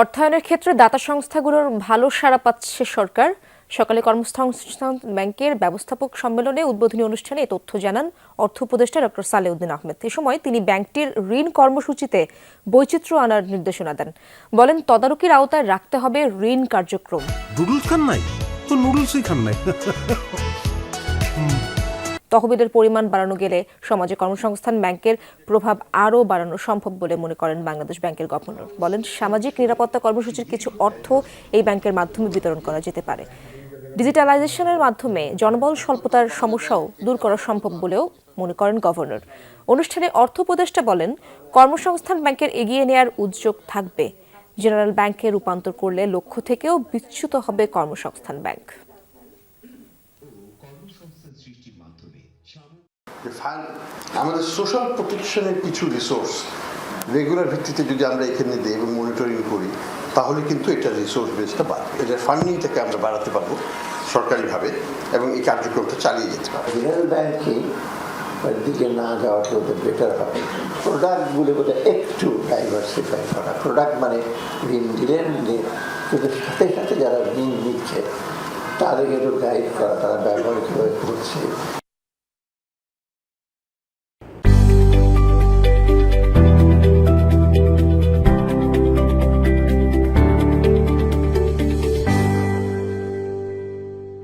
অর্থায়নের ক্ষেত্রে দাতা সংস্থাগুলোর ভালো সাড়া পাচ্ছে সরকার। সকালে কর্মসংস্থান ব্যাংকের ব্যবস্থাপক সম্মেলনে উদ্বোধনী অনুষ্ঠানে তথ্য জানান অর্থ উপদেষ্টা ডক্টর সালেউদ্দিন আহমেদ। এ সময় তিনি ব্যাংকটির ঋণ কর্মসূচিতে বৈচিত্র্য আনার নির্দেশনা দেন। বলেন, তদারকির আওতায় রাখতে হবে ঋণ কার্যক্রম। নুডলস খান নাই? তো নুডলসই খান নাই। তহবিলের পরিমাণ বাড়ানো গেলে সমাজে কর্মসংস্থান ব্যাংকের প্রভাব আরও বাড়ানো সম্ভব বলে মনে করেন বাংলাদেশ ব্যাংকের গভর্নর। বলেন, সামাজিক নিরাপত্তা কর্মসূচির কিছু অর্থ এই ব্যাংকের মাধ্যমে বিতরণ করা যেতে পারে। ডিজিটালাইজেশনের মাধ্যমে জনবল স্বল্পতার সমস্যাও দূর করা সম্ভব বলেও মনে করেন গভর্নর। অনুষ্ঠানে অর্থ উপদেষ্টা বলেন, কর্মসংস্থান ব্যাংকের এগিয়ে নেয়ার উদ্যোগ থাকবে। জেনারেল ব্যাংকে রূপান্তর করলে লক্ষ্য থেকেও বিচ্যুত হবে কর্মসংস্থান ব্যাংক। যে ফান্ড আমাদের সোশ্যাল প্রোটেকশনের কিছু রিসোর্স রেগুলার ভিত্তিতে যদি আমরা এখানে দিই এবং মনিটরিং করি, তাহলে কিন্তু এটা রিসোর্স বেসটা বাড়বে। এটার ফান্ডিংটাকে আমরা বাড়াতে পারব সরকারিভাবে এবং এই কার্যক্রমটা চালিয়ে যেতে পারব। দিকে না যাওয়াটা ওদের বেটার হবে। প্রোডাক্টগুলো বোধহয় একটু ডাইভার্সিফাই করা। প্রোডাক্ট মানে ঋণ দিলেন কিন্তু সাথে সাথে যারা ঋণ নিচ্ছে তাদেরকে একটু গাইড করা তারা ব্যবহার কীভাবে করছে।